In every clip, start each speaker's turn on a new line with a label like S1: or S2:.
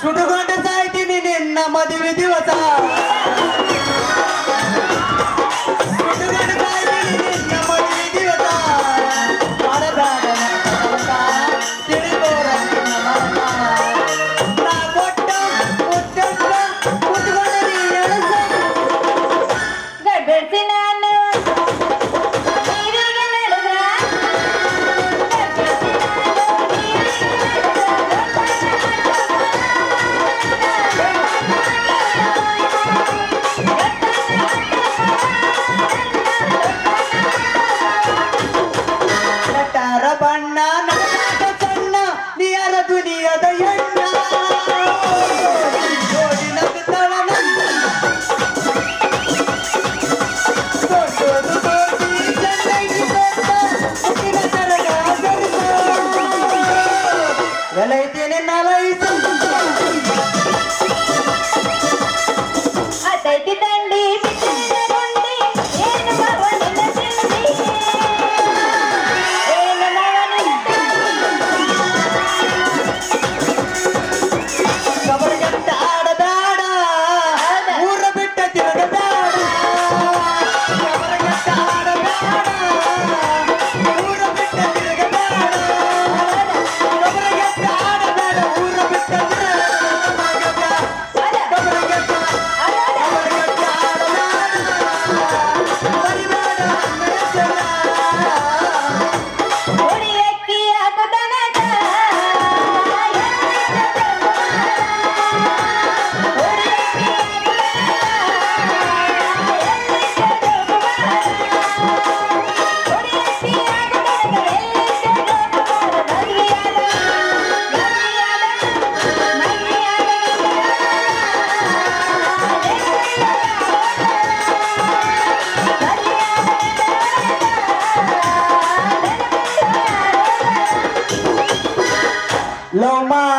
S1: सुटगोंडचा
S2: आहे तिने मधवी
S1: दिवसा.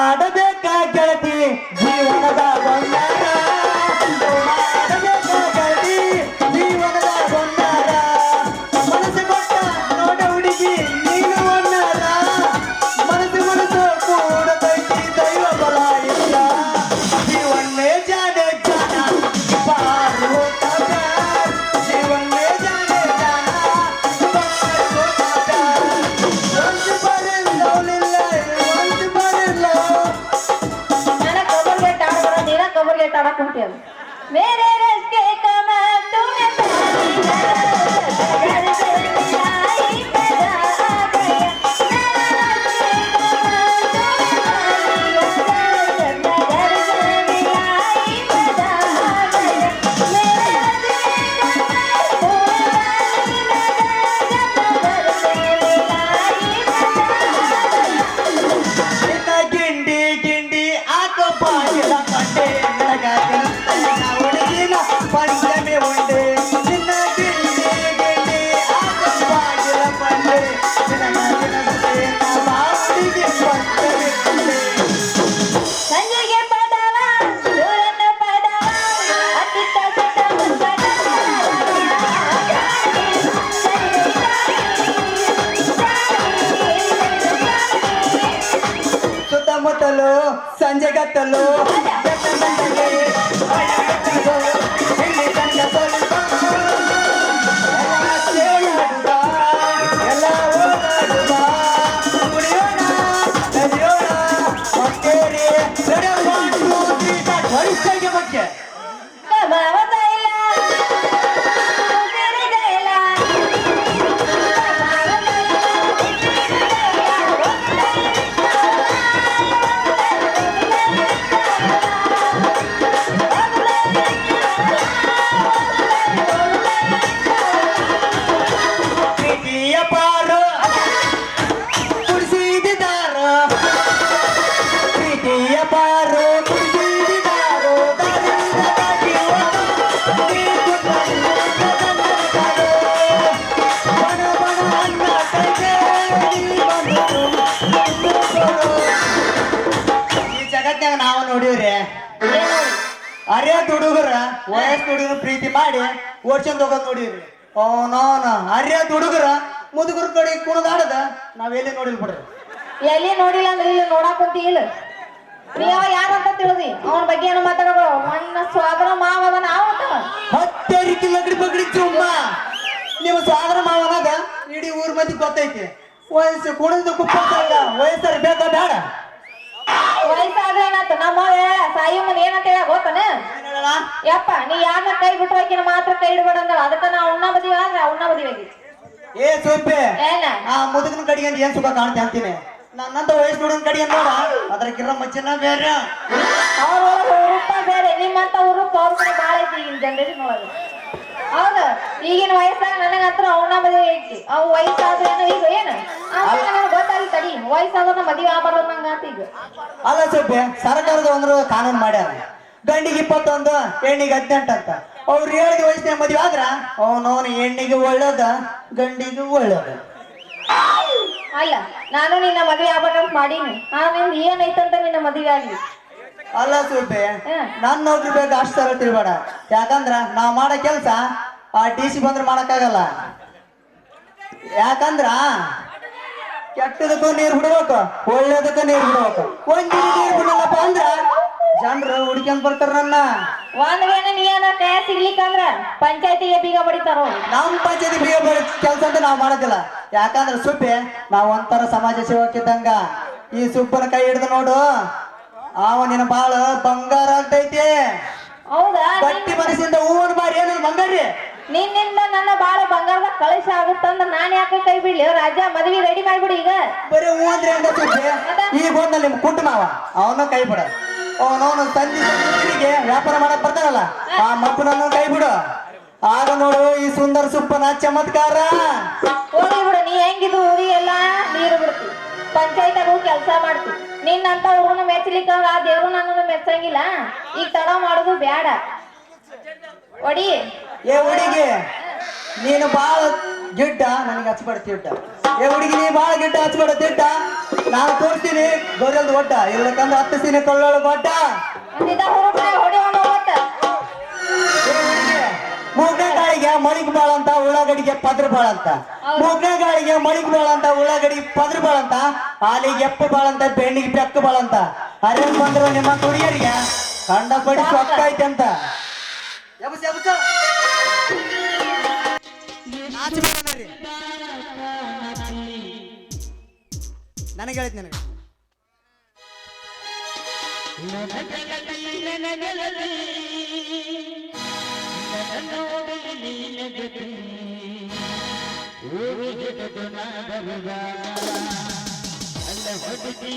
S1: ಆಡಬೇಕಾ ಗೆಳತಿ ಜೀವನದ
S2: ಬಣ್ಣ मेरे रस के कमा तुम्हें
S1: पानी है। ಗತ್ತಲು. ಸಂಜೆ ಬರೇ ದುಡುಗರ? ವಯಸ್ಸು ಹುಡುಗರು ಪ್ರೀತಿ ಮಾಡಿ ಓಡ್ಸಂದ್ ಹೋಗೋದ್ ನೋಡಿರಿ ಅವನೋನ ಅರ್ಯ ಹುಡುಗರ ಮುದುಗರ ಕಡೆ ಕುಣದಾಡದ ನಾವೆಲ್ಲಿ ನೋಡಿಲ್ ಬಿಡ್ರಿ?
S2: ಎಲ್ಲಿ ನೋಡಿಲ್ಲ ಅಂದ್ರೆ ಇಲ್ಲಿ ನೋಡಾಕ್ ಕುಂತಿ ಇಲ್ಲ. ನೀವ ಯಾರಂತ ತಿಳಿದಿ? ಅವನ ಬಗ್ಗೆ ಏನು ಮಾತಾಡಬೇಡ ಮಣ್ಣ ಸ್ವಾದರ ಮಾವನ ಅವನ
S1: ಹತ್ತರಿಕೆ ಲಗಡಿ ಬಗಡಿ ಚುಮ್ಮ. ನಿಮ್ಮ ಸ್ವಾಗರ ಮಾವನಾಗ ಇಡೀ ಊರ್ ಮಂದಿ ಗೊತ್ತೈತಿ. ವಯಸ್ಸು ಕುಣಿದು ಕುಪ್ಪಲ್ಲ ವಯಸ್ಸರ್ ಬೇಕ ಬೇಡ.
S2: ವಯಸ್ಸಾದ್ರೆ ಏನಾಯ್ತು? ನಮ್ಮ ಸಾಯಿ ಮನೆ ಏನಂತ ಹೇಳ ಗೊತ್ತಾನೆ
S1: ಏನ್
S2: ಯಪ್ಪ ನೀ ಯಾರನ್ನ ಕೈ ಬಿಟ್ಟು ಹೋಗಿನ ಮಾತ್ರ ಕೈ ಇಡಬೇಡ ಅಂದ ಅದಕ್ಕ ನಾ ಉಣ್ಣ ಮದುವೆ ಆದ್ರೆ ಉಣ್ಣ
S1: ಏ ಸೊಪ್ಪೆ
S2: ಏನ?
S1: ಆ ಮುದುಕನ ಕಡೆಗೆ ಏನ್ ಸುಖ ಕಾಣ್ತೆ ಅಂತೀನಿ? ನನ್ನಂತ ವಯಸ್ಸು ಹುಡುಗನ ಕಡೆಗೆ ನೋಡ. ಅದ್ರ ಕಿರ ಮಚ್ಚನ ಬೇರೆ.
S2: ಅವ್ರ ಒಳಗೆ ಉರುಪ ಬೇರೆ. ನಿಮ್ಮಂತ ಉರುಪ ಅವ್ರ ಕಡೆ ಭಾಳ ಐತಿ ಈಗಿನ ಜನರೇಷನ್ ಒಳಗೆ ಹೌದು ಈಗಿನ ವಯಸ್ಸಾಗ ನನಗ ಹತ್ರ ಅವನ ಮದುವೆ ಐತಿ. ಅವು ವಯಸ್ಸಾದ್ರೇನು ಈಗ ಏನು? ಅಂತ ನನಗೆ ಗೊತ್ತಾಗಿ ತಡಿ ವಯಸ್ಸಾದ್ರೆ ಮದುವೆ ಆಗ್ಬಾರ್ದು ನಂಗ ಈಗ.
S1: ಅಲ್ಲ ಸೊಪ್ಪೆ ಸರ್ಕಾರದ ಒಂದು ಕಾನೂನು ಮಾಡ್ಯಾರ. ಗಂಡಿಗೆ ಇಪ್ಪತ್ತೊಂದು ಹೆಣ್ಣಿಗೆ ಹದಿನೆಂಟು ಅಂತ. ಅವ್ರು ಹೇಳಿದ ವಯಸ್ಸಿನ ಮದುವೆ ಆದ್ರ ಅವನವನ ಹೆಣ್ಣಿಗೆ ಒಳ್ಳೇದ ಗಂಡಿಗೆ ಒಳ್ಳೇದ.
S2: ಅಲ್ಲ ನಾನು ನಿನ್ನ ಮದುವೆ ಆಗ್ಬೇಕಂತ ಮಾಡೀನಿ. ಆಮೇಲೆ ಏನೈತಂತ ನಿನ್ನ ಮದುವೆ ಆಗ್ಲಿ?
S1: ಅಲ್ಲ ಸೊಪ್ಪೆ ನನ್ನ ಒಬ್ರು ಬೇಕು ಅಷ್ಟು ಸಲ ತಿಳ್ಬೇಡ ಯಾಕಂದ್ರ ನಾ ಮಾಡೋ ಕೆಲ್ಸ ಆ ಡಿ ಸಿ ಬಂದ್ರೆ ಮಾಡಕ್ಕಾಗಲ್ಲ. ಯಾಕಂದ್ರ ಕೆಟ್ಟದಕ್ಕೂ ನೀರು ಬಿಡ್ಬೇಕು ಒಳ್ಳೇದಕ್ಕೂ ನೀರು ಬಿಡ್ಬೇಕು. ಒಂದ್ ನೀರು ಬಿಡಲ್ಲಪ್ಪ ಅಂದ್ರ ಜನರು ಹುಡ್ಕೊಂಡ್ ಬರ್ತಾರ ನನ್ನ.
S2: ಒಂದ್ ವೇಳೆ ನೀ ಏನ ನ್ಯಾಯ ಸಿಗ್ಲಿಕ್ಕಂದ್ರ ಪಂಚಾಯತಿಗೆ ಬೀಗ ಬಡಿತಾರ.
S1: ನಮ್ ಪಂಚಾಯತಿ ಬಿಗ ಕೆಲಸ ಅಂತ ನಾವ್ ಮಾಡೋದಿಲ್ಲ. ಯಾಕಂದ್ರ ಸುಪ್ಪೆ ನಾವ್ ಒಂಥರ ಸಮಾಜ ಸೇವಕಿದ್ದಂಗ ಈ ಸುಪ್ಪನ ಕೈ ಹಿಡ್ದು ನೋಡು. ಅವ ನಿನ್ನ ಬಾಳ ಬಂಗಾರ ಅಂತೈತಿ
S2: ಹೌದಾ?
S1: ಗಟ್ಟಿ ಮನಸ್ಸಿಂದ ಹೂವನ್ ಬಾರಿ ಏನು ಬಂಗಾರಿ?
S2: ನಿನ್ನಿಂದ ನನ್ನ ಬಾಳ ಬಂಗಾರದ ಕಳಿಸ ಆಗುತ್ತಂದ್ರ ನಾನ್ ಯಾಕೆ ಕೈ ಬಿಡ್ಲಿ ರಾಜ ಮದ್ವಿ ರೆಡಿ ಮಾಡ್ಬಿಡಿ ಈಗ.
S1: ಬರೀ ಹೂ ಅಂದ್ರೆ ಹೆಂಗ ಸುಬ್ಬಿ? ಈಗ ಹೋದ್ನಲ್ಲಿ ನಿಮ್ ಕುಂಟ ಮಾವ. ಅವನು ಕೈ ಬಿಡ. ಅವನವನು ತಂದಿ ತಂದಿಗೆ ವ್ಯಾಪಾರ ಮಾಡಕ್ ಬರ್ತಾರಲ್ಲ ಆ ಮಪ್ಪನನ್ನು ಕೈ ಬಿಡು. ಆಗ ನೋಡು ಈ ಸುಂದರ ಸುಪ್ಪನ ಚಮತ್ಕಾರ.
S2: ಹೋಗಿ ಬಿಡು ನೀ ಹೆಂಗಿದು ಊರಿಗೆಲ್ಲ ನೀರು ಬಿಡ್ತಿ. ಪಂಚಾಯತ್ ಕೆಲಸ ಮಾಡ್ತಿ. ನಿನ್ನಂತ ಹುಡುಗನ ಮೆಚ್ಚಲಿಕ್ಕ ಆ ದೇವ್ರು ನನ್ನನ್ನು ಮೆಚ್ಚಂಗಿಲ್ಲ ಈಗ ತಡ ಮಾಡುದು ಬೇಡ ಒಡಿ.
S1: ಏ ಹುಡುಗಿ ನೀನು ಬಾಳ ಗಿಡ್ಡ ನನಗೆ ಹಚ್ಬೇಡ ತಿಡ್ಡ ಏ ಹುಡುಗಿ ನೀ ಬಾಳ ಗಿಟ್ಟ ಹಚ್ಬೇಡ ತಿಟ್ಟ ನಾನು ತೋರಿಸ್ತೀನಿ. ಗೊರಲ್ದು ಒಡ್ಡ ಇಲ್ಲಕಂದ್ರೆ ಹತ್ತಿಸ್ತೀನಿ ಕೊಳ್ಳೋಳು ಒಡ್ಡ ಮೂರನೇ ಮೂಗನೇ ಗಾಳಿಗೆ ಮಳಿಗ್ ಬಾಳ ಅಂತ ಉಳ್ಳಾಗಡಿಗೆ ಪದ್ರ ಬಾಳ ಅಂತ. ಮೂಗನೇ ಗಾಳಿಗೆ ಮಳಿಗ್ ಬಾಳ ಅಂತ ಉಳ್ಳಾಗಡಿಗೆ ಪದ್ರ ಬಾಳ ಅಂತ ಹಾಲಿಗೆ ಎಪ್ಪ ಬಾಳ ಅಂತ ಬೆಣ್ಣಿಗೆ ಬೆಕ್ಕ ಬಾಳ ಅಂತ. ಅರೇನ್ ಬಂದ್ರು ನಿಮ್ಮ ಕುಡಿಯರಿಗೆ ಕಂಡ ಪಡಿ ಸೊಕ್ಕ ಐತೆ ಅಂತ. ಎಬ್ಸ್ ಎಬ್ಸ್. ನನಗೆ ಹೇಳಿದ್ ನನಗೆ
S3: ಅಲ್ಲ ಹೊಡೆದಿ